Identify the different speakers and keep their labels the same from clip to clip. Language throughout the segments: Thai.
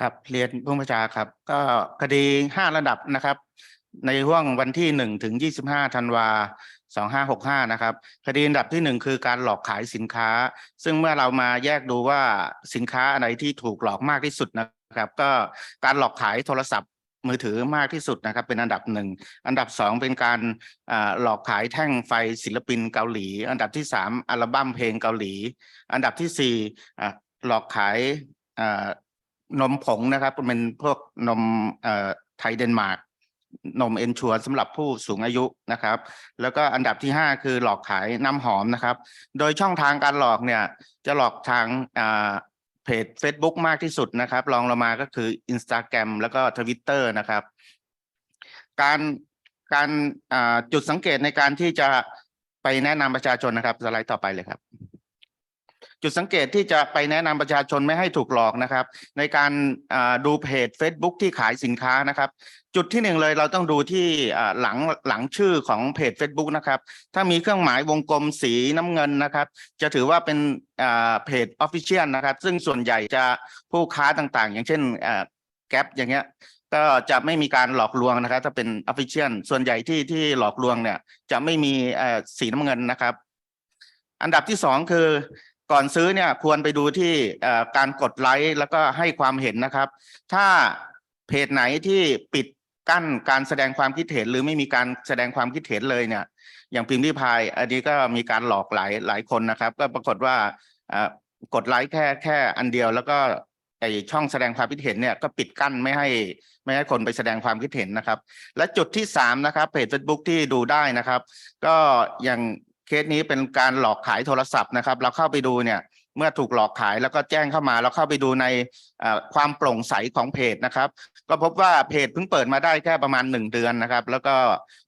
Speaker 1: ครับเรียนผู้บัญชาครับ ก็คดีห้าระดับนะครับ ในห่วงวันที่หนึ่งถึงยี่สิบห้าธันวาสองห้าหกห้านะครับ คดีอันดับที่หนึ่งคือการหลอกขายสินค้า ซึ่งเมื่อเรามาแยกดูว่าสินค้าอะไรที่ถูกหลอกมากที่สุดนะครับ ก็การหลอกขายโทรศัพท์มือถือมากที่สุดนะครับ เป็นอันดับหนึ่งอันดับสองเป็นการหลอกขายแท่งไฟศิลปินเกาหลี อันดับที่สามอัลบั้มเพลงเกาหลี อันดับที่สี่หลอกขาย นมผงนะครับเป็นพวกนมไทยเดนมาร์กนมเอนชัวสำหรับผู้สูงอายุนะครับ แล้วก็อันดับที่ห้าคือหลอกขายน้ำหอมนะครับ โดยช่องทางการหลอกเนี่ยจะหลอกทางเพจ Facebook มากที่สุดนะครับรองลงมาก็คือ Instagram แล้วก็ Twitter นะครับ การการจุดสังเกตในการที่จะไปแนะนำประชาชนนะครับสไลด์ต่อไปเลยครับ จุดสังเกตที่จะไปแนะนำประชาชนไม่ให้ถูกหลอกนะครับ ในการดูเพจ Facebook ที่ขายสินค้านะครับ จุดที่หนึ่งเลยเราต้องดูที่หลังหลังชื่อของเพจ Facebook นะครับ ถ้ามีเครื่องหมายวงกลมสีน้ำเงินนะครับ จะถือว่าเป็นเพจ Official นะครับ ซึ่งส่วนใหญ่จะผู้ค้าต่างๆ อย่างเช่นแก๊ปอย่างเงี้ยก็จะไม่มีการหลอกลวงนะครับถ้าเป็น Official ส่วนใหญ่ที่ที่หลอกลวงเนี่ยจะไม่มีสีน้ำเงินนะครับ อันดับที่สองคือ ก่อนซื้อเนี่ยควรไปดูที่การกดไลค์แล้วก็ให้ความเห็นนะครับ ถ้าเพจไหนที่ปิดกั้นการแสดงความคิดเห็นหรือไม่มีการแสดงความคิดเห็นเลยเนี่ย อย่างพิมพ์ริพาย อันนี้ก็มีการหลอกหลายหลายคนนะครับ ก็ปรากฏว่ากดไลค์แค่แค่อันเดียวแล้วก็ไอช่องแสดงความคิดเห็นเนี่ยก็ปิดกั้นไม่ให้ไม่ให้คนไปแสดงความคิดเห็นนะครับ และจุดที่สามนะครับเพจ Facebook ที่ดูได้นะครับ ก็อย่าง เคสนี้เป็นการหลอกขายโทรศัพท์นะครับ เราเข้าไปดูเนี่ยเมื่อถูกหลอกขายแล้วก็แจ้งเข้ามา เราเข้าไปดูในความโปร่งใสของเพจนะครับ ก็พบว่าเพจเพิ่งเปิดมาได้แค่ประมาณหนึ่งเดือนนะครับ แล้วก็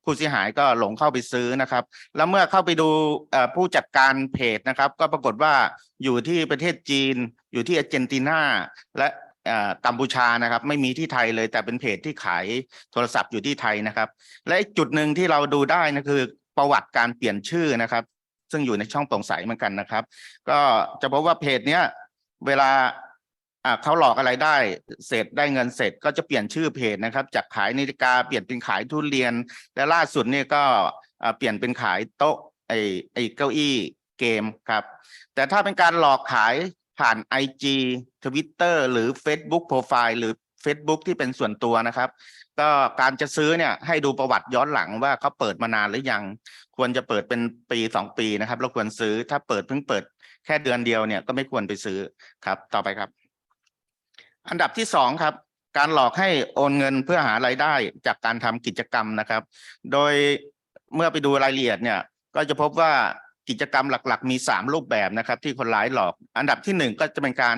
Speaker 1: ผู้เสียหายก็หลงเข้าไปซื้อนะครับ แล้วเมื่อเข้าไปดูผู้จัดการเพจนะครับ ก็ปรากฏว่าอยู่ที่ประเทศจีน อยู่ที่อาร์เจนตินาและกัมพูชานะครับไม่มีที่ไทยเลยแต่เป็นเพจที่ขายโทรศัพท์อยู่ที่ไทยนะครับ และจุดหนึ่งที่เราดูได้นะคือ ประวัติการเปลี่ยนชื่อนะครับ ซึ่งอยู่ในช่องโปร่งใสเหมือนกันนะครับ ก็จะพบว่าเพจเนี้ยเวลาอ่าเขาหลอกอะไรได้เสร็จได้เงินเสร็จก็จะเปลี่ยนชื่อเพจนะครับ จากขายนาฬิกาเปลี่ยนเป็นขายทุเรียน และล่าสุดเนี่ยก็อ่าเปลี่ยนเป็นขายโต๊ะไอไอเก้าอี้เกมครับ แต่ถ้าเป็นการหลอกขายผ่าน IG Twitter หรือ Facebook Profile หรือ Facebook ที่เป็นส่วนตัวนะครับ ก็การจะซื้อเนี่ยให้ดูประวัติย้อนหลังว่าเขาเปิดมานานหรือยัง ควรจะเปิดเป็นปีสองปีนะครับเราควรซื้อถ้าเปิดเพิ่งเปิดแค่เดือนเดียวเนี่ยก็ไม่ควรไปซื้อครับ ต่อไปครับ อันดับที่สองครับ การหลอกให้โอนเงินเพื่อหารายได้จากการทำกิจกรรมนะครับ โดยเมื่อไปดูรายละเอียดเนี่ย ก็จะพบว่ากิจกรรมหลักๆ มีสามรูปแบบนะครับ ที่คนร้ายหลอก อันดับที่หนึ่งก็จะเป็นการ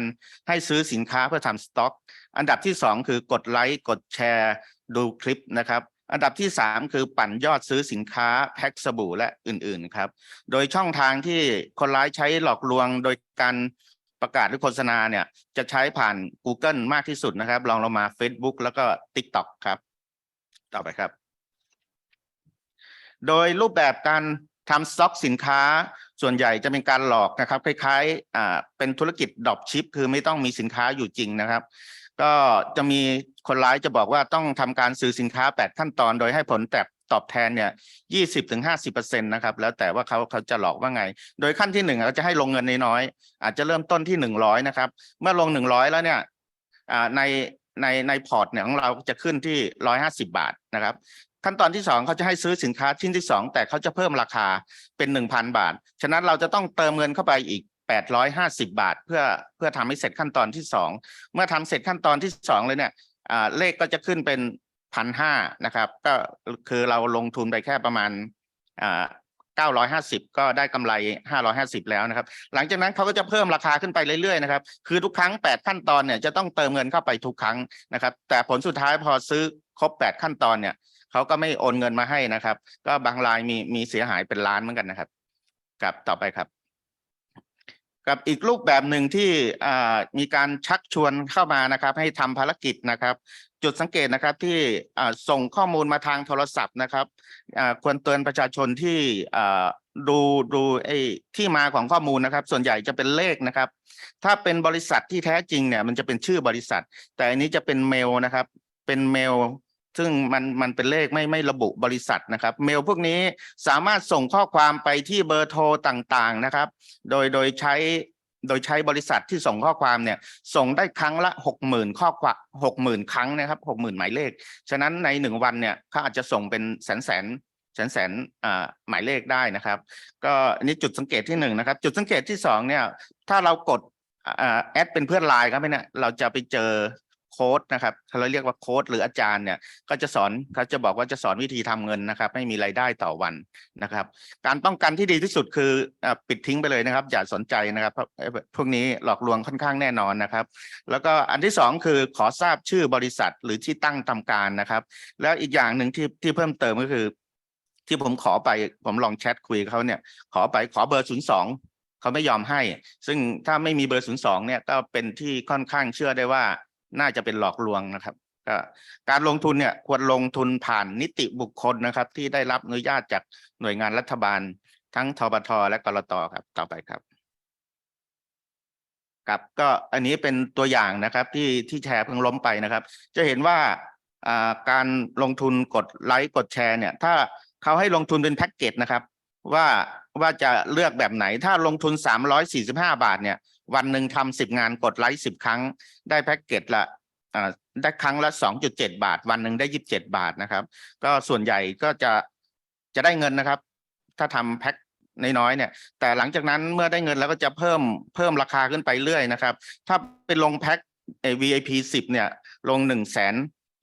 Speaker 1: ให้ซื้อสินค้าเพื่อทำสต็อก อันดับที่สองคือกดไลค์กดแชร์ดูคลิปนะครับ อันดับที่สามคือปั่นยอดซื้อสินค้าแพ็คสบู่และอื่นๆครับ โดยช่องทางที่คนร้ายใช้หลอกลวงโดยการประกาศหรือโฆษณาเนี่ยจะใช้ผ่าน Google มากที่สุดนะครับลองลงมา Facebook แล้วก็ TikTok ครับ ต่อไปครับ โดยรูปแบบการทำสต็อกสินค้าส่วนใหญ่จะเป็นการหลอกนะครับ คล้ายๆเป็นธุรกิจดรอปชิป คือไม่ต้องมีสินค้าอยู่จริงนะครับ ก็จะมีคนร้ายจะบอกว่าต้องทำการซื้อสินค้า 8 ขั้นตอน โดยให้ผลแตบตอบแทนเนี่ย20ถึง50%นะครับแล้วแต่ว่าเขาเขาจะหลอกว่าไง โดยขั้นที่หนึ่งเราจะให้ลงเงินน้อยๆอาจจะเริ่มต้นที่100นะครับ เมื่อลง100แล้วเนี่ยในในในพอร์ตเนี่ยของเราจะขึ้นที่150บาทนะครับขั้นตอนที่สองเขาจะให้ซื้อสินค้าชิ้นที่สองแต่เขาจะเพิ่มราคาเป็นหนึ่งพันบาท ฉะนั้นเราจะต้องเติมเงินเข้าไปอีก แปดร้อยห้าสิบาท เพื่อเพื่อทำให้เสร็จขั้นตอนที่สองเมื่อทำเสร็จขั้นตอนที่สองเลยเนี่ยเลขก็จะขึ้นเป็นพันห้านะครับ ก็คือเราลงทุนไปแค่ประมาณอ่าเก้าร้อยห้าสิบก็ได้กำไรห้าร้อยห้าสิบแล้วนะครับ หลังจากนั้นเขาก็จะเพิ่มราคาขึ้นไปเรื่อยๆนะครับ คือทุกครั้งแปดขั้นตอนเนี่ยจะต้องเติมเงินเข้าไปทุกครั้งนะครับ แต่ผลสุดท้ายพอซื้อครบแปดขั้นตอนเนี่ยเขาก็ไม่โอนเงินมาให้นะครับ ก็บางรายมีมีเสียหายเป็นล้านเหมือนกันนะครับกับต่อไปครับ กับอีกรูปแบบหนึ่งที่มีการชักชวนเข้ามานะครับ ให้ทำภารกิจนะครับ จุดสังเกตนะครับที่ส่งข้อมูลมาทางโทรศัพท์นะครับควรเตือนประชาชนที่ดูดูไอ้ที่มาของข้อมูลนะครับ ส่วนใหญ่จะเป็นเลขนะครับ ถ้าเป็นบริษัทที่แท้จริงเนี่ยมันจะเป็นชื่อบริษัท แต่อันนี้จะเป็นเมลนะครับ เป็นเมล ซึ่งมันมันเป็นเลขไม่ไม่ระบุบริษัทนะครับ เมลพวกนี้สามารถส่งข้อความไปที่เบอร์โทรต่างๆนะครับ โดยโดยใช้โดยใช้บริษัทที่ส่งข้อความเนี่ยส่งได้ครั้งละหกหมื่นข้อความหกหมื่นครั้งนะครับหกหมื่นหมายเลข ฉะนั้นในหนึ่งวันเนี่ยเขาอาจจะส่งเป็นแสนแสนแสนแสนอ่าหมายเลขได้นะครับ ก็นนี้จุดสังเกตที่หนึ่งนะครับ จุดสังเกตที่สองเนี่ยถ้าเรากดอ่าแอดเป็นเพื่อนไลน์ครับเนี่ยเราจะไปเจอ โค้ดนะครับเราเรียกว่าโค้ดหรืออาจารย์เนี่ยก็จะสอนเขาจะบอกว่าจะสอนวิธีทำเงินนะครับ ไม่มีรายได้ต่อวันนะครับ การป้องกันที่ดีที่สุดคืออ่าปิดทิ้งไปเลยนะครับ อย่าสนใจนะครับเพราะไอ้พวกนี้หลอกลวงค่อนข้างแน่นอนนะครับ แล้วก็อันที่สองคือขอทราบชื่อบริษัทหรือที่ตั้งทำการนะครับ แล้วอีกอย่างหนึ่งที่ที่เพิ่มเติมก็คือ ที่ผมขอไปผมลองแชทคุยกับเขาเนี่ย ขอไปขอเบอร์ศูนย์สองเขาไม่ยอมให้ ซึ่งถ้าไม่มีเบอร์ศูนย์สองเนี่ยก็เป็นที่ค่อนข้างเชื่อได้ว่า น่าจะเป็นหลอกลวงนะครับก็การลงทุนเนี่ยควรลงทุนผ่านนิติบุคคลนะครับ ที่ได้รับอนุญาตจากหน่วยงานรัฐบาล ทั้งทบทและกรตครับ ต่อไปครับครับก็อันนี้เป็นตัวอย่างนะครับที่ที่แชร์เพิ่งล้มไปนะครับ จะเห็นว่าอ่าการลงทุนกดไลค์กดแชร์เนี่ย ถ้าเขาให้ลงทุนเป็นแพ็กเกจนะครับ ว่าว่าจะเลือกแบบไหนถ้าลงทุนสามร้อยสี่สิบห้าบาทเนี่ย วันหนึ่งทำสิบงานกดไลค์สิบครั้ง ได้แพ็กเกจละได้ครั้งละสองจุดเจ็ดบาท วันหนึ่งได้ยี่สิบเจ็ดบาทนะครับ ก็ส่วนใหญ่ก็จะจะได้เงินนะครับ ถ้าทำแพ็คน้อยๆเนี่ย แต่หลังจากนั้นเมื่อได้เงินแล้วก็จะเพิ่มเพิ่มราคาขึ้นไปเรื่อยนะครับ ถ้าเป็นลงแพ็คเอ VIP สิบเนี่ย ลงหนึ่งแสน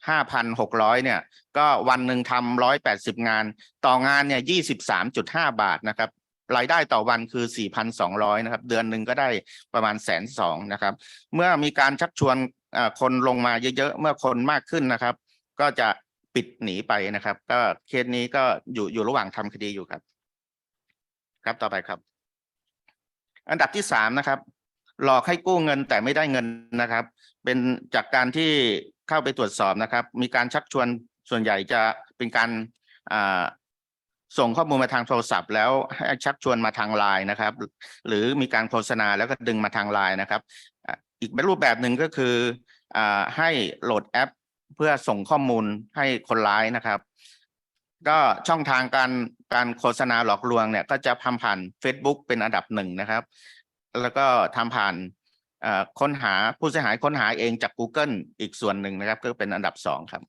Speaker 1: ห้าพันหกร้อยเนี่ย ก็วันหนึ่งทำร้อยแปดสิบงาน ต่องานเนี่ยยี่สิบสามจุดห้าบาทนะครับ รายได้ต่อวันคือสี่พันสองร้อยนะครับ เดือนหนึ่งก็ได้ประมาณแสนสองนะครับ เมื่อมีการชักชวนคนลงมาเยอะๆ เมื่อคนมากขึ้นนะครับ ก็จะปิดหนีไปนะครับ ก็เคสนี้ก็อยู่อยู่ระหว่างทำคดีอยู่ครับ ครับต่อไปครับ อันดับที่สามนะครับ หลอกให้กู้เงินแต่ไม่ได้เงินนะครับ เป็นจากการที่เข้าไปตรวจสอบนะครับ มีการชักชวนส่วนใหญ่จะเป็นการ ส่งข้อมูลมาทางโทรศัพท์แล้วให้ชักชวนมาทางไลน์นะครับ หรือมีการโฆษณาแล้วก็ดึงมาทางไลน์นะครับ อีกรูปแบบหนึ่งก็คืออให้โหลดแอป เพื่อส่งข้อมูลให้คนร้ายนะครับ ก็ช่องทางการการโฆษณาหลอกลวงเนี่ยก็จะทำผ่าน Facebook เป็นอันดับหนึ่งนะครับ แล้วก็ทำผ่านค้นหาผู้เสียหายค้นหาเองจาก Google อีกส่วนหนึ่งนะครับ ก็เป็นอันดับสองครับ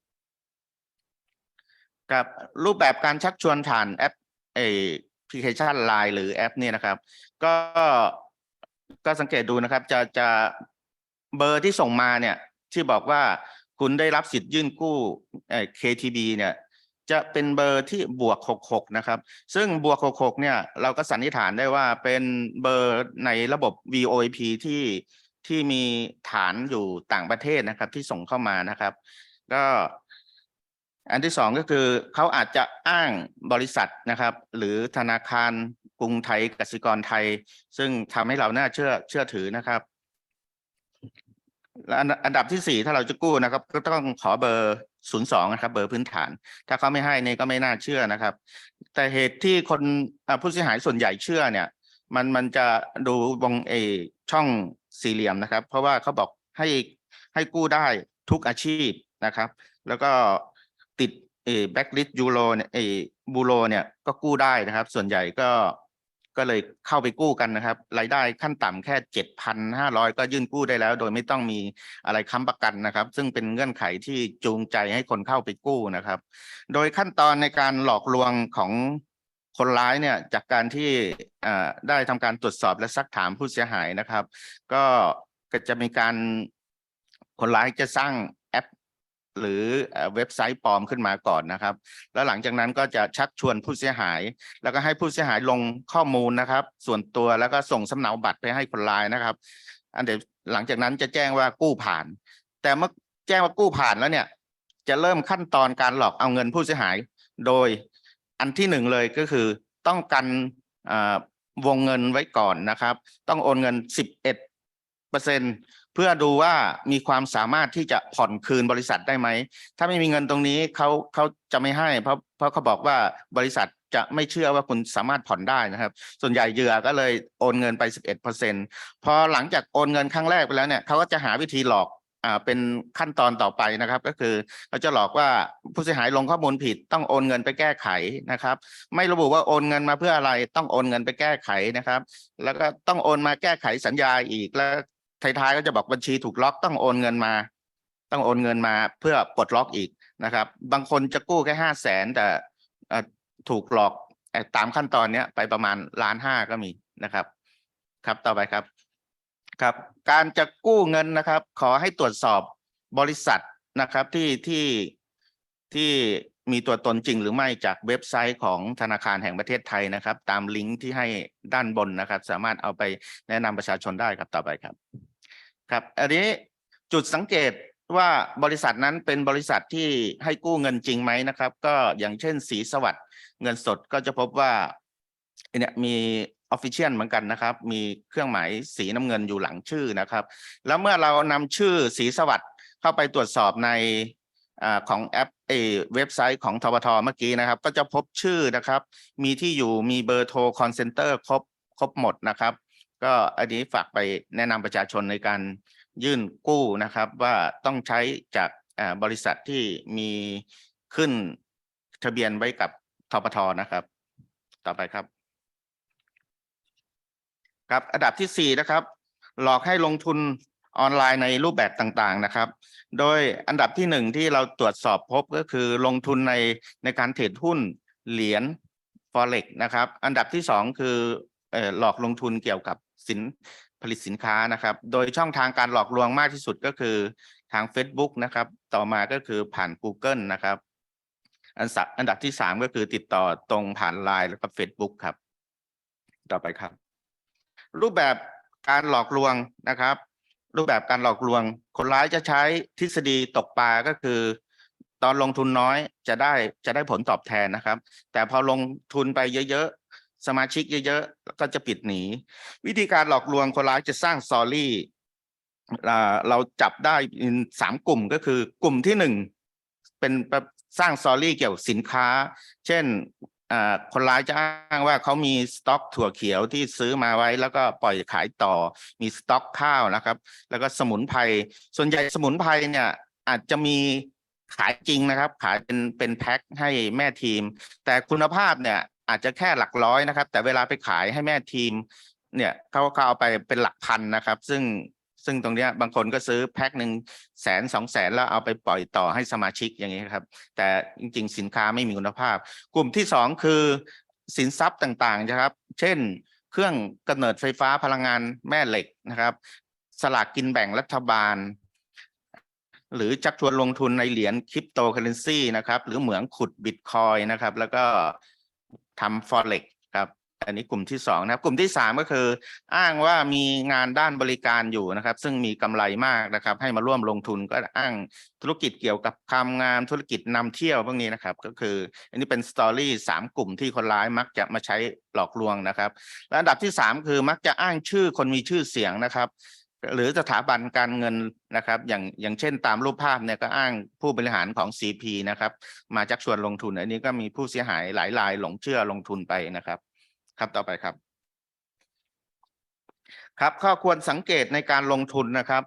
Speaker 1: กับรูปแบบการชักชวนผ่านแอปเอแอปพลิเคชัน Line หรือแอปเนี่ยนะครับ ก็ก็สังเกตดูนะครับ จะจะเบอร์ที่ส่งมาเนี่ย ที่บอกว่าคุณได้รับสิทธิ์ยื่นกู้เอ่อ KTB เนี่ย จะเป็นเบอร์ที่บวก 66 นะครับ ซึ่งบวก 66 เนี่ย เราก็สันนิษฐานได้ว่าเป็นเบอร์ในระบบ VoIP ที่ที่มีฐานอยู่ต่างประเทศนะครับ ที่ส่งเข้ามานะครับ ก็ อันที่สองก็คือเขาอาจจะอ้างบริษัทนะครับ หรือธนาคารกรุงไทยกสิกรไทย ซึ่งทำให้เราน่าเชื่อเชื่อถือนะครับและอันอันดับที่สี่ถ้าเราจะกู้นะครับ ก็ต้องขอเบอร์ศูนย์สองนะครับ เบอร์พื้นฐาน ถ้าเขาไม่ให้เนี่ก็ไม่น่าเชื่อนะครับ แต่เหตุที่คนผู้เสียหายส่วนใหญ่เชื่อเนี่ย มันมันจะดูวงเอช่องสี่เหลี่ยมนะครับ เพราะว่าเขาบอกให้ให้กู้ได้ทุกอาชีพนะครับ แล้วก็ เอแบ็กลิสยูโรเนี่ยเอบูโรเนี่ยก็กู้ได้นะครับ ส่วนใหญ่ก็ก็เลยเข้าไปกู้กันนะครับ รายได้ขั้นต่ำแค่เจ็ดพันห้าร้อยก็ยื่นกู้ได้แล้ว โดยไม่ต้องมีอะไรค้ำประกันนะครับ ซึ่งเป็นเงื่อนไขที่จูงใจให้คนเข้าไปกู้นะครับ โดยขั้นตอนในการหลอกลวงของคนร้ายเนี่ยจากการที่อ่าได้ทำการตรวจสอบและซักถามผู้เสียหายนะครับ ก็จะมีการคนร้ายจะสร้าง หรือเว็บไซต์ปลอมขึ้นมาก่อนนะครับ แล้วหลังจากนั้นก็จะชักชวนผู้เสียหาย แล้วก็ให้ผู้เสียหายลงข้อมูลนะครับ ส่วนตัวแล้วก็ส่งสำเนาบัตรไปให้คนร้ายนะครับ อันเดี๋ยวหลังจากนั้นจะแจ้งว่ากู้ผ่าน แต่เมื่อแจ้งว่ากู้ผ่านแล้วเนี่ย จะเริ่มขั้นตอนการหลอกเอาเงินผู้เสียหาย โดยอันที่หนึ่งเลยก็คือต้องกันวงเงินไว้ก่อนนะครับ ต้องโอนเงินสิบเอ็ดเปอร์เซ็นต์ เพื่อดูว่ามีความสามารถที่จะผ่อนคืนบริษัทได้ไหม ถ้าไม่มีเงินตรงนี้เขาเขาจะไม่ให้ เพราะเพราะเขาบอกว่าบริษัทจะไม่เชื่อว่าคุณสามารถผ่อนได้นะครับ ส่วนใหญ่เหยื่อก็เลยโอนเงินไป 11เปอร์เซ็นพอหลังจากโอนเงินครั้งแรกไปแล้วเนี่ยเขาก็จะหาวิธีหลอกอ่าเป็นขั้นตอนต่อไปนะครับ ก็คือเขาจะหลอกว่าผู้เสียหายลงข้อมูลผิดต้องโอนเงินไปแก้ไขนะครับ ไม่ระบุว่าโอนเงินมาเพื่ออะไรต้องโอนเงินไปแก้ไขนะครับ แล้วก็ต้องโอนมาแก้ไขสัญญาอีกแล้ว ท้ายๆก็จะบอกบัญชีถูกล็อกต้องโอนเงินมา ต้องโอนเงินมาเพื่อปลดล็อกอีกนะครับ บางคนจะกู้แค่ห้าแสนแต่ถูกหลอกตามขั้นตอนเนี้ยไปประมาณล้านห้าก็มีนะครับ ครับต่อไปครับครับ การจะกู้เงินนะครับ ขอให้ตรวจสอบบริษัทนะครับที่ที่ที่มีตัวตนจริงหรือไม่จากเว็บไซต์ของธนาคารแห่งประเทศไทยนะครับ ตามลิงก์ที่ให้ด้านบนนะครับ สามารถเอาไปแนะนำประชาชนได้ครับต่อไปครับ ครับอันนี้จุดสังเกตว่าบริษัทนั้นเป็นบริษัทที่ให้กู้เงินจริงไหมนะครับ ก็อย่างเช่นสีสวัสด์เงินสดก็จะพบว่าเนี่ยมีออฟฟิเชียลเหมือนกันนะครับ มีเครื่องหมายสีน้ำเงินอยู่หลังชื่อนะครับ แล้วเมื่อเรานำชื่อสีสวัสด์เข้าไปตรวจสอบในอของแอปเออเว็บไซต์ของทบทเมื่อกี้นะครับ ก็จะพบชื่อนะครับ มีที่อยู่มีเบอร์โทรคอนเซนเตอร์ครบครบหมดนะครับ ก็อันนี้ฝากไปแนะนำประชาชนในการยื่นกู้นะครับ ว่าต้องใช้จากบริษัทที่มีขึ้นทะเบียนไว้กับทปทนะครับ ต่อไปครับ ครับอันดับที่สี่นะครับ หลอกให้ลงทุนออนไลน์ในรูปแบบต่างๆนะครับ โดยอันดับที่หนึ่งที่เราตรวจสอบพบก็คือลงทุนในในการเทรดหุ้นเหรียญ forex นะครับ อันดับที่สองคืออหลอกลงทุนเกี่ยวกับ สินผลิตสินค้านะครับ โดยช่องทางการหลอกลวงมากที่สุดก็คือทาง Facebook นะครับ ต่อมาก็คือผ่าน Google นะครับ อันสับอันดับที่สามก็คือติดต่อตรงผ่าน Line แล้วก็ Facebook ครับ ต่อไปครับ รูปแบบการหลอกลวงนะครับ รูปแบบการหลอกลวง คนร้ายจะใช้ทฤษฎีตกปลาก็คือ ตอนลงทุนน้อยจะได้จะได้ผลตอบแทนนะครับ แต่พอลงทุนไปเยอะ สมาชิกเยอะๆก็จะปิดหนี วิธีการหลอกลวงคนร้ายจะสร้างสตอรี่เราจับได้สามกลุ่มก็คือกลุ่มที่หนึ่งเป็นสร้างสตอรี่เกี่ยวกับสินค้า เช่นคนร้ายจะอ้างว่าเขามีสต็อกถั่วเขียวที่ซื้อมาไว้ แล้วก็ปล่อยขายต่อมีสต็อกข้าวนะครับ แล้วก็สมุนไพรส่วนใหญ่สมุนไพรเนี่ยอาจจะมีขายจริงนะครับ ขายเป็นเป็นแพ็คให้แม่ทีม แต่คุณภาพเนี่ย อาจจะแค่หลักร้อยนะครับ แต่เวลาไปขายให้แม่ทีม เนี่ยเขาเขาเอาไปเป็นหลักพันนะครับ ซึ่งซึ่งตรงเนี้ยบางคนก็ซื้อแพ็คหนึ่งแสนสองแสนแล้วเอาไปปล่อยต่อให้สมาชิกอย่างนี้ครับ แต่จริง ๆ สินค้าไม่มีคุณภาพ กลุ่มที่สองคือสินทรัพย์ต่างๆนะครับ เช่น เครื่องกำเนิดไฟฟ้าพลังงานแม่เหล็กนะครับ สลากกินแบ่งรัฐบาล หรือจักชวนลงทุนในเหรียญคริปโตเคอเรนซีนะครับ หรือเหมืองขุดบิตคอยนะครับ แล้วก็ ทำฟอเร็กครับ อันนี้กลุ่มที่สองนะครับ กลุ่มที่สามก็คือ อ้างว่ามีงานด้านบริการอยู่นะครับ ซึ่งมีกำไรมากนะครับ ให้มาร่วมลงทุนก็อ้างธุรกิจเกี่ยวกับทำงานธุรกิจนำเที่ยวพวกนี้นะครับ ก็คือ อันนี้เป็นสตอรี่สามกลุ่มที่คนร้ายมักจะมาใช้หลอกลวงนะครับและอันดับที่สามคือมักจะอ้างชื่อคนมีชื่อเสียงนะครับ หรือสถาบันการเงินนะครับ อย่างอย่างเช่นตามรูปภาพเนี่ยก็อ้างผู้บริหารของ CP นะครับ มาจักชวนลงทุน อันนี้ก็มีผู้เสียหายหลายรายหลงเชื่อลงทุนไปนะครับ ครับต่อไปครับ ครับข้อควรสังเกตในการลงทุนนะครับ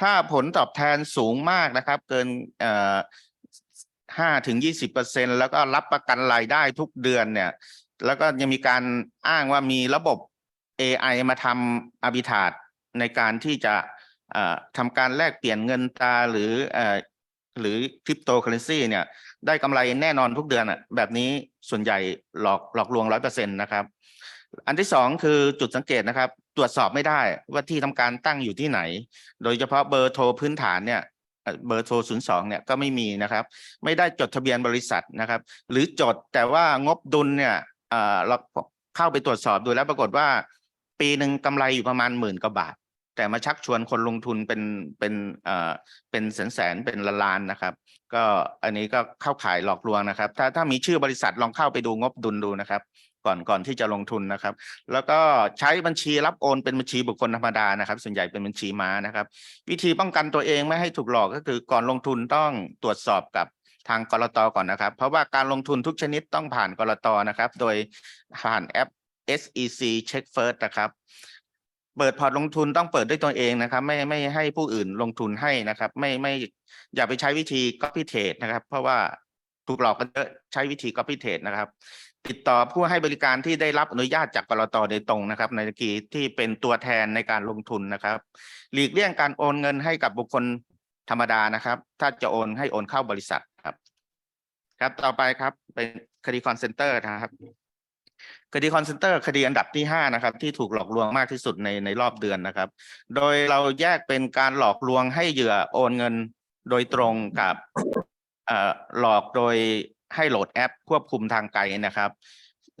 Speaker 1: ถ้าผลตอบแทนสูงมากนะครับ เกินเอ่อห้าถึงยี่สิบเปอร์เซ็นแล้วก็รับประกันรายได้ทุกเดือนเนี่ย แล้วก็ยังมีการอ้างว่ามีระบบ AI มาทำอาบิทาด ในการที่จะทำการแลกเปลี่ยนเงินตราหรือหรือคริปโตเคอเรนซีเนี่ยได้กำไรแน่นอนทุกเดือนอะแบบนี้ส่วนใหญ่หลอกหลอกลวงร้อยเปอร์เซ็นต์นะครับ อันที่สองคือจุดสังเกตนะครับ ตรวจสอบไม่ได้ว่าที่ทำการตั้งอยู่ที่ไหน โดยเฉพาะเบอร์โทรพื้นฐานเนี่ยเบอร์โทร02เนี่ยก็ไม่มีนะครับ ไม่ได้จดทะเบียนบริษัทนะครับ หรือจดแต่ว่างบดุลเนี่ยเอ่อเราเข้าไปตรวจสอบดูแล้วปรากฏว่า ปีหนึ่งกำไรอยู่ประมาณหมื่นกว่าบาท แต่มาชักชวนคนลงทุนเป็นเป็นเอ่อเป็นแสนแสนๆเป็นล้านล้านนะครับ ก็อันนี้ก็เข้าขายหลอกลวงนะครับ ถ้าถ้ามีชื่อบริษัทลองเข้าไปดูงบดุลดูนะครับ ก่อนก่อนที่จะลงทุนนะครับ แล้วก็ใช้บัญชีรับโอนเป็นบัญชีบุคคลธรรมดานะครับ ส่วนใหญ่เป็นบัญชีม้านะครับ วิธีป้องกันตัวเองไม่ให้ถูกหลอกก็คือก่อนลงทุนต้องตรวจสอบกับทางกรตก่อนนะครับ เพราะว่าการลงทุนทุกชนิดต้องผ่านกรตนะครับ โดยผ่านแอป SEC Check First นะครับเปิดพอร์ตลงทุนต้องเปิดด้วยตัวเองนะครับ ไม่ไม่ให้ผู้อื่นลงทุนให้นะครับ ไม่ไม่อย่าไปใช้วิธี copy trade นะครับ เพราะว่าถูกหลอกกันเยอะใช้วิธี copy trade นะครับ ติดต่อผู้ให้บริการที่ได้รับอนุญาตจากกรตโดยตรงนะครับ ในกีที่เป็นตัวแทนในการลงทุนนะครับ หลีกเลี่ยงการโอนเงินให้กับบุคคลธรรมดานะครับ ถ้าจะโอนให้โอนเข้าบริษัทครับ ครับต่อไปครับเป็นคดีคอนเซนเตอร์นะครับ คดีคอนเซนเตอร์คดีอันดับที่ห้านะครับที่ถูกหลอกลวงมากที่สุดในในรอบเดือนนะครับ โดยเราแยกเป็นการหลอกลวงให้เหยื่อโอนเงินโดยตรงกับเอ่อหลอกโดยให้โหลดแอปควบคุมทางไกลนะครับ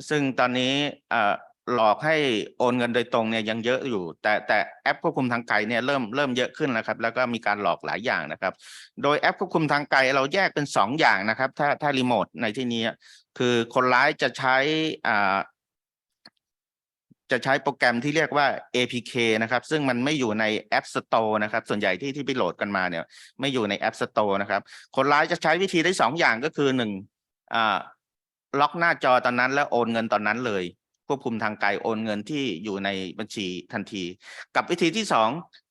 Speaker 1: ซึ่งตอนนี้เอ่อ หลอกให้โอนเงินโดยตรงเนี่ยยังเยอะอยู่ แต่แต่แอปควบคุมทางไกลเนี่ยเริ่มเริ่มเยอะขึ้นแล้วครับ แล้วก็มีการหลอกหลายอย่างนะครับ โดยแอปควบคุมทางไกลเราแยกเป็นสองอย่างนะครับ ถ้าถ้ารีโมทในที่นี้คือคนร้ายจะใช้อ่าจะใช้โปรแกรมที่เรียกว่า APK นะครับ ซึ่งมันไม่อยู่ใน App Store นะครับ ส่วนใหญ่ที่ที่ไปโหลดกันมาเนี่ย ไม่อยู่ใน App Store นะครับ คนร้ายจะใช้วิธีได้สองอย่างก็คือหนึ่งอ่าล็อกหน้าจอตอนนั้นแล้วโอนเงินตอนนั้นเลย ควบคุมทางไกลโอนเงินที่อยู่ในบัญชีทันที กับวิธีที่สอง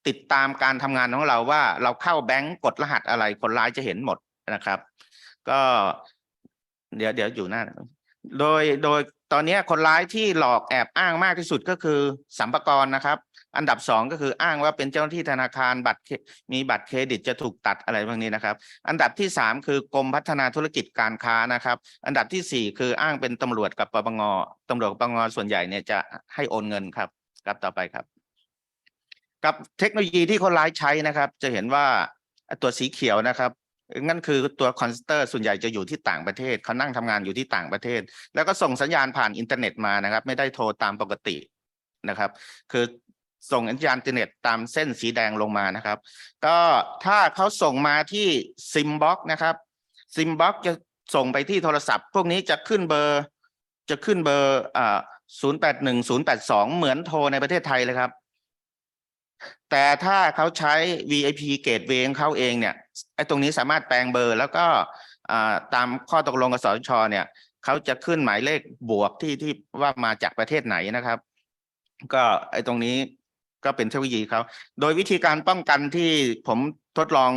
Speaker 1: ติดตามการทำงานของเราว่าเราเข้าแบงก์กดรหัสอะไรคนร้ายจะเห็นหมดนะครับ ก็เดี๋ยวเดี๋ยวอยู่หน้า โดยโดยตอนนี้คนร้ายที่หลอกแอบอ้างมากที่สุดก็คือสัมปกระนะครับ อันดับสองก็คืออ้างว่าเป็นเจ้าหน้าที่ธนาคารบัตรมีบัตรเครดิตจะถูกตัดอะไรพวกนี้นะครับ อันดับที่สามคือกรมพัฒนาธุรกิจการค้านะครับ อันดับที่สี่คืออ้างเป็นตำรวจกับปปงตำรวจปปงส่วนใหญ่เนี่ยจะให้โอนเงินครับครับต่อไปครับ กับเทคโนโลยีที่คนร้ายใช้นะครับ จะเห็นว่าตัวสีเขียวนะครับนั่นคือตัวคอนเตอร์ส่วนใหญ่จะอยู่ที่ต่างประเทศเขานั่งทำงานอยู่ที่ต่างประเทศ แล้วก็ส่งสัญญาณผ่านอินเทอร์เน็ตมานะครับ ไม่ได้โทรตามปกตินะครับ คือ ส่งสัญญาณอินเทอร์เน็ตตามเส้นสีแดงลงมานะครับ ก็ถ้าเขาส่งมาที่ซิมบ็อกนะครับซิมบ็อกจะส่งไปที่โทรศัพท์ พวกนี้จะขึ้นเบอร์ จะขึ้นเบอร์อ่าศูนย์แปดหนึ่งศูนย์แปดสองเหมือนโทรในประเทศไทยเลยครับ แต่ถ้าเขาใช้ VIP Gateway ของเขาเองเนี่ยไอ้ตรงนี้สามารถแปลงเบอร์ แล้วก็ตามข้อตกลงกับสชเนี่ยเขาจะขึ้นหมายเลขบวกที่ที่ว่ามาจากประเทศไหนนะครับ ก็ไอ้ตรงนี้ ก็เป็นเทคโนโลยีเขาโดยวิธีการป้องกันที่ผมทดลอง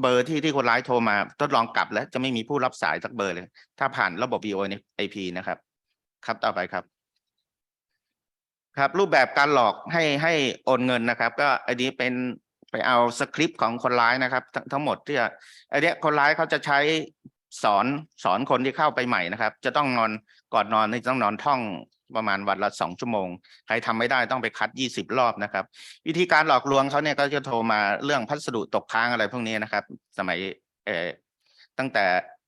Speaker 1: เบอร์ที่ที่คนร้ายโทรมาทดลองกลับแล้วจะไม่มีผู้รับสายสักเบอร์เลย ถ้าผ่านระบบ VoIP นะครับ ครับต่อไปครับ ครับ รูปแบบการหลอกให้ให้โอนเงินนะครับ ก็อันนี้เป็นไปเอาสคริปต์ของคนร้ายนะครับทั้งทั้งหมดที่อันเนี้ยคนร้ายเขาจะใช้สอนสอนคนที่เข้าไปใหม่นะครับ จะต้องนอนก่อนนอนนี่ต้องนอนท่อง ประมาณวันละสองชั่วโมง ใครทำไม่ได้ต้องไปคัดยี่สิบรอบนะครับ วิธีการหลอกลวงเขาเนี่ยก็จะโทรมาเรื่องพัสดุตกค้างอะไรพวกนี้นะครับ สมัยเออตั้งแต่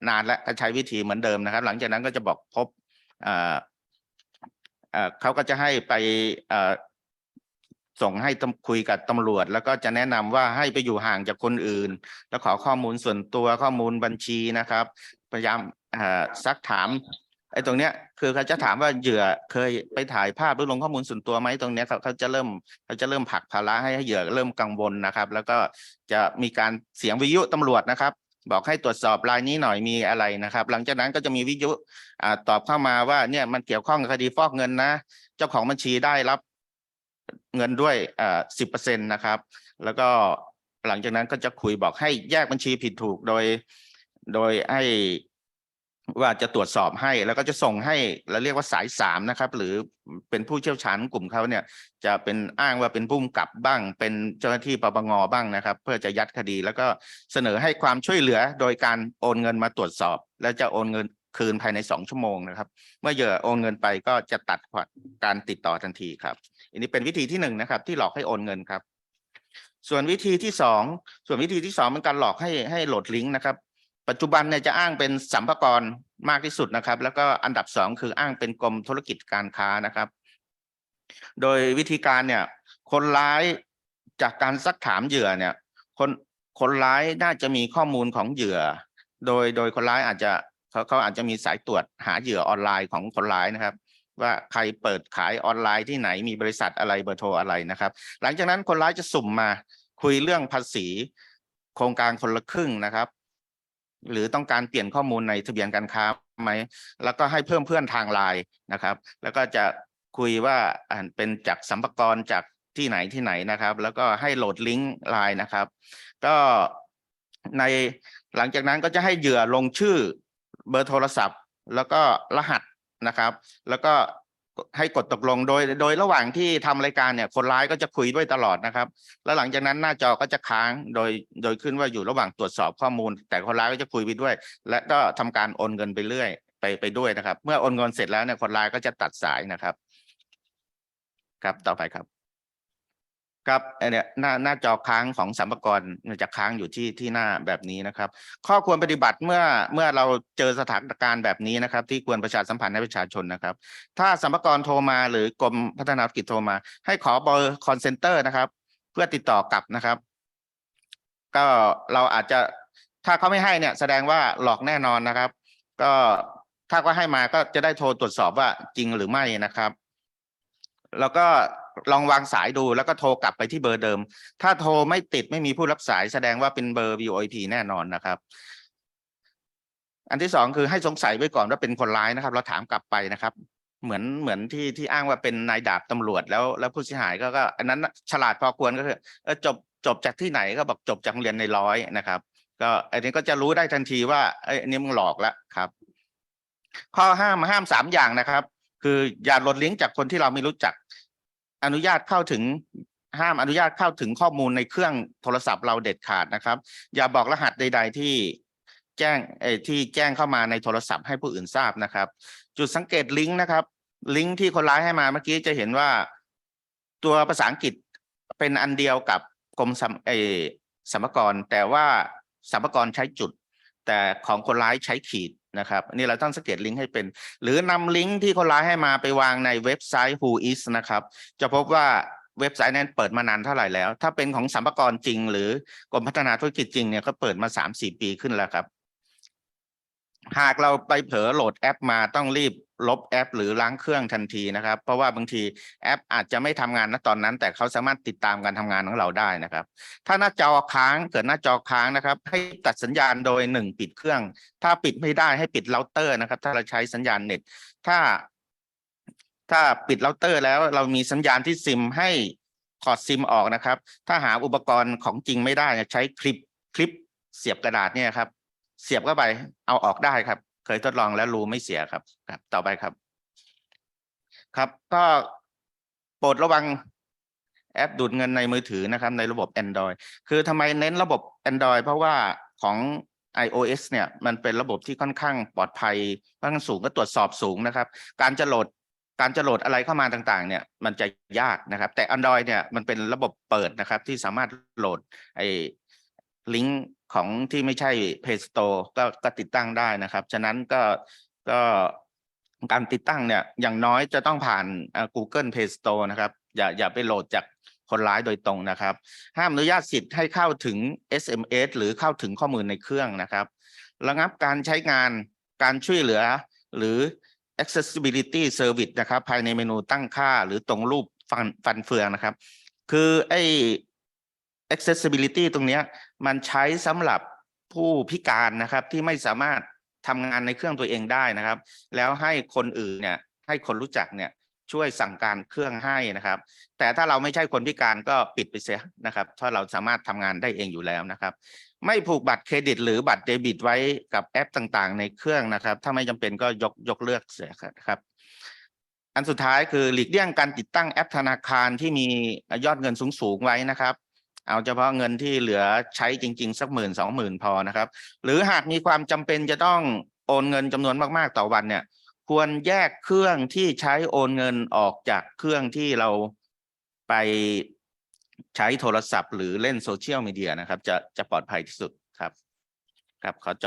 Speaker 1: นานแล้วก็ใช้วิธีเหมือนเดิมนะครับ หลังจากนั้นก็จะบอกพบเออเออเขาก็จะให้ไปเออส่งให้คุยกับตำรวจ แล้วก็จะแนะนำว่าให้ไปอยู่ห่างจากคนอื่น แล้วขอข้อมูลส่วนตัวข้อมูลบัญชีนะครับ พยายามซักถาม ไอ้ตรงเนี้ยคือเขาจะถามว่าเหยื่อเคยไปถ่ายภาพหรือลงข้อมูลส่วนตัวไหมตรงเนี้ยเขาเขาจะเริ่มเขาจะเริ่มผลักภาระให้เหยื่อเริ่มกังวลนะครับ แล้วก็จะมีการเสียงวิทยุตำรวจนะครับ บอกให้ตรวจสอบรายนี้หน่อยมีอะไรนะครับ หลังจากนั้นก็จะมีวิทยุตอบเข้ามาว่าเนี่ยมันเกี่ยวข้องกับคดีฟอกเงินนะ เจ้าของบัญชีได้รับเงินด้วยอ่าสิบเปอร์เซ็นตนะครับ แล้วก็หลังจากนั้นก็จะคุยบอกให้แยกบัญชีผิดถูกโดย โดยให้ ว่าจะตรวจสอบให้แล้วก็จะส่งให้เราเรียกว่าสายสามนะครับ หรือเป็นผู้เชี่ยวชาญกลุ่มเขาเนี่ย จะเป็นอ้างว่าเป็นผู้กำกับบ้าง เป็นเจ้าหน้าที่ปปงบ้างนะครับ เพื่อจะยัดคดีแล้วก็เสนอให้ความช่วยเหลือโดยการโอนเงินมาตรวจสอบ แล้วจะโอนเงินคืนภายในสองชั่วโมงนะครับ เมื่อเหยื่อโอนเงินไปก็จะตัดการติดต่อทันทีครับ อันนี้เป็นวิธีที่หนึ่งนะครับ ที่หลอกให้โอนเงินครับส่วนวิธีที่สองส่วนวิธีที่สองเป็นการหลอกให้ให้โหลดลิงก์นะครับ ปัจจุบันเนี่ยจะอ้างเป็นสัมภากระมากที่สุดนะครับ แล้วก็อันดับสองคืออ้างเป็นกรมธุรกิจการค้านะครับ โดยวิธีการเนี่ย คนร้ายจากการซักถามเหยื่อเนี่ย คนคนร้ายน่าจะมีข้อมูลของเหยื่อ โดยโดยคนร้ายอาจจะเขาเขาอาจจะมีสายตรวจหาเหยื่อออนไลน์ของคนร้ายนะครับ ว่าใครเปิดขายออนไลน์ที่ไหนมีบริษัทอะไรเบอร์โทรอะไรนะครับ หลังจากนั้นคนร้ายจะสุ่มมาคุยเรื่องภาษี โครงการคนละครึ่งนะครับ หรือต้องการเปลี่ยนข้อมูลในทะเบียนการค้าไหมแล้วก็ให้เพิ่มเพื่อนทางไลน์นะครับ แล้วก็จะคุยว่าเป็นจากสัมภากรจากที่ไหนที่ไหนนะครับ แล้วก็ให้โหลดลิงก์ไลน์นะครับ ก็ในหลังจากนั้นก็จะให้เหยื่อลงชื่อเบอร์โทรศัพท์ แล้วก็รหัสนะครับ แล้วก็ ให้กดตกลงโดยโดยระหว่างที่ทำรายการเนี่ย คนร้ายก็จะคุยด้วยตลอดนะครับ แล้วหลังจากนั้นหน้าจอก็จะค้างโดยโดยขึ้นว่าอยู่ระหว่างตรวจสอบข้อมูล แต่คนร้ายก็จะคุยไปด้วย และก็ทำการโอนเงินไปเรื่อยไปไปด้วยนะครับ เมื่อโอนเงินเสร็จแล้วเนี่ยคนร้ายก็จะตัดสายนะครับ ครับต่อไปครับ ครับอันเนี้ยหน้าหน้าจอค้างของสัมภากระมันจะค้างอยู่ที่ที่หน้าแบบนี้นะครับ ข้อควรปฏิบัติเมื่อเมื่อเราเจอสถานการณ์แบบนี้นะครับ ที่ควรประชาสัมพันธ์ให้ประชาชนนะครับ ถ้าสัมภากระโทรมาหรือกรมพัฒนาธุรกิจโทรมา ให้ขอเบอร์คอนเซนเตอร์นะครับ เพื่อติดต่อกลับนะครับ ก็เราอาจจะถ้าเขาไม่ให้เนี่ยแสดงว่าหลอกแน่นอนนะครับ ก็ถ้าก็ให้มาก็จะได้โทรตรวจสอบว่าจริงหรือไม่นะครับ แล้วก็ ลองวางสายดูแล้วก็โทรกลับไปที่เบอร์เดิม ถ้าโทรไม่ติดไม่มีผู้รับสายแสดงว่าเป็นเบอร์ VoIP แน่นอนนะครับ อันที่สองคือให้สงสัยไว้ก่อนว่าเป็นคนร้ายนะครับ เราถามกลับไปนะครับ เหมือนเหมือนที่ที่อ้างว่าเป็นนายดาบตำรวจแล้วแล้วผู้เสียหายก็ก็ อันนั้นฉลาดพอควรก็คือเออจบจบจากที่ไหนก็บอกจบจากโรงเรียนในร้อยนะครับ ก็อันนี้ก็จะรู้ได้ทันทีว่าเอ้อันนี้มึงหลอกแล้วครับ ข้อห้ามห้ามสามอย่างนะครับ คืออย่าหลดลิงก์จากคนที่เราไม่รู้จัก อนุญาตเข้าถึงห้ามอนุญาตเข้าถึงข้อมูลในเครื่องโทรศัพท์เราเด็ดขาดนะครับ อย่าบอกรหัสใด ๆ ที่แจ้งเอที่แจ้งเข้ามาในโทรศัพท์ให้ผู้อื่นทราบนะครับ จุดสังเกตลิงก์นะครับ ลิงก์ที่คนร้ายให้มาเมื่อกี้จะเห็นว่า ตัวภาษาอังกฤษเป็นอันเดียวกับกรมสัมเออสัมภากรแต่ว่าสัมภากรใช้จุด แต่ของคนร้ายใช้ขีด นะครับนี่เราต้องสังเกตลิงก์ให้เป็น หรือนำลิงก์ที่คนร้ายให้มาไปวางในเว็บไซต์ Who is นะครับ จะพบว่าเว็บไซต์นั้นเปิดมานานเท่าไหร่แล้ว ถ้าเป็นของสัมภากรจริง หรือกรมพัฒนาธุรกิจจริงเนี่ยก็เปิดมาสามสี่ปีขึ้นแล้วครับ หากเราไปเผลอโหลดแอปมาต้องรีบ ลบแอป หรือล้างเครื่องทันทีนะครับ เพราะว่าบางทีแอปอาจจะไม่ทำงานณตอนนั้น แต่เขาสามารถติดตามการทำงานของเราได้นะครับ ถ้าหน้าจอค้างเกิดหน้าจอค้างนะครับ ให้ตัดสัญญาณโดยหนึ่งปิดเครื่อง ถ้าปิดไม่ได้ให้ปิดเราเตอร์นะครับ ถ้าเราใช้สัญญาณเน็ต ถ้า ถ้าปิดเราเตอร์แล้วเรามีสัญญาณที่ซิมให้ถอดซิมออกนะครับ ถ้าหาอุปกรณ์ของจริงไม่ได้ใช้คลิปคลิปเสียบกระดาษเนี่ยครับ เสียบเข้าไปเอาออกได้ครับ เคยทดลองแล้วรูไม่เสียครับครับ ต่อไปครับ ครับก็โปรดระวังแอปดูดเงินในมือถือนะครับ ในระบบ Android คือทำไมเน้นระบบ Android เพราะว่าของ iOS เนี่ยมันเป็นระบบที่ค่อนข้างปลอดภัยค่อนข้างสูงก็ตรวจสอบสูงนะครับ การจะโหลดการจะโหลดอะไรเข้ามาต่างๆ เนี่ยมันจะยากนะครับ แต่ Android เนี่ยมันเป็นระบบเปิดนะครับที่สามารถโหลดไอ ลิงก์ของที่ไม่ใช่ Play Store ก็ก็ติดตั้งได้นะครับ ฉะนั้นก็ก็การติดตั้งเนี่ยอย่างน้อยจะต้องผ่าน Google Play Store นะครับ อย่าอย่าไปโหลดจากคนร้ายโดยตรงนะครับ ห้ามอนุญาตสิทธิ์ให้เข้าถึง SMS หรือเข้าถึงข้อมูลในเครื่องนะครับระงับการใช้งานการช่วยเหลือหรือ accessibility service นะครับ ภายในเมนูตั้งค่าหรือตรงรูปฟันฟันเฟืองนะครับ คือไอ accessibility ตรงนี้มันใช้สำหรับผู้พิการนะครับที่ไม่สามารถทำงานในเครื่องตัวเองได้นะครับ แล้วให้คนอื่นเนี่ยให้คนรู้จักเนี่ยช่วยสั่งการเครื่องให้นะครับ แต่ถ้าเราไม่ใช่คนพิการก็ปิดไปเสียนะครับถ้าเราสามารถทำงานได้เองอยู่แล้วนะครับ ไม่ผูกบัตรเครดิต หรือบัตรเดบิต ไว้กับแอปต่างๆ ในเครื่องนะครับ ถ้าไม่จำเป็นก็ยกยกเลิกเสียครับ อันสุดท้ายคือหลีกเลี่ยงการติดตั้งแอปธนาคารที่มียอดเงินสูงๆไว้นะครับ เอาเฉพาะเงินที่เหลือใช้จริง ๆ สักหมื่นสองหมื่นพอนะครับ หรือหากมีความจำเป็นจะต้องโอนเงินจำนวนมากๆต่อวันเนี่ย ควรแยกเครื่องที่ใช้โอนเงินออกจากเครื่องที่เราไปใช้โทรศัพท์ หรือเล่นโซเชียลมีเดียนะครับ จะจะปลอดภัยที่สุดครับ ครับขอจบ